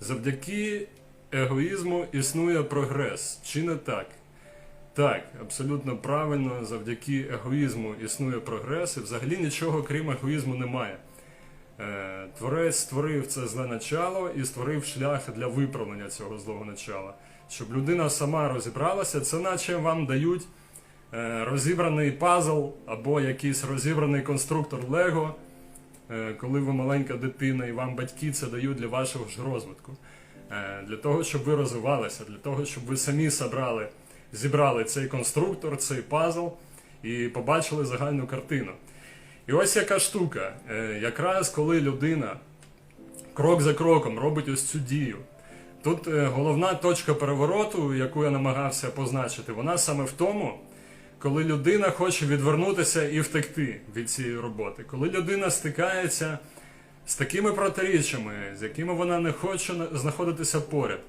Завдяки егоїзму існує прогрес. Чи не так? Так, абсолютно правильно, завдяки егоїзму існує прогрес, і взагалі нічого крім егоїзму немає. Е, Творець створив це зле начало і створив шлях для виправлення цього злого начала. Щоб людина сама розібралася, це наче вам дають е, розібраний пазл або якийсь розібраний конструктор Лего, коли ви маленька дитина і вам батьки це дають для вашого ж розвитку. Е, Для того, щоб ви розвивалися, для того, щоб ви самі собрали, зібрали цей конструктор, цей пазл і побачили загальну картину. І ось яка штука. Е, Якраз коли людина крок за кроком робить ось цю дію. Тут е, головна точка перевороту, яку я намагався позначити, вона саме в тому, коли людина хоче відвернутися і втекти від цієї роботи. Коли людина стикається з такими протиріччями, з якими вона не хоче знаходитися поряд.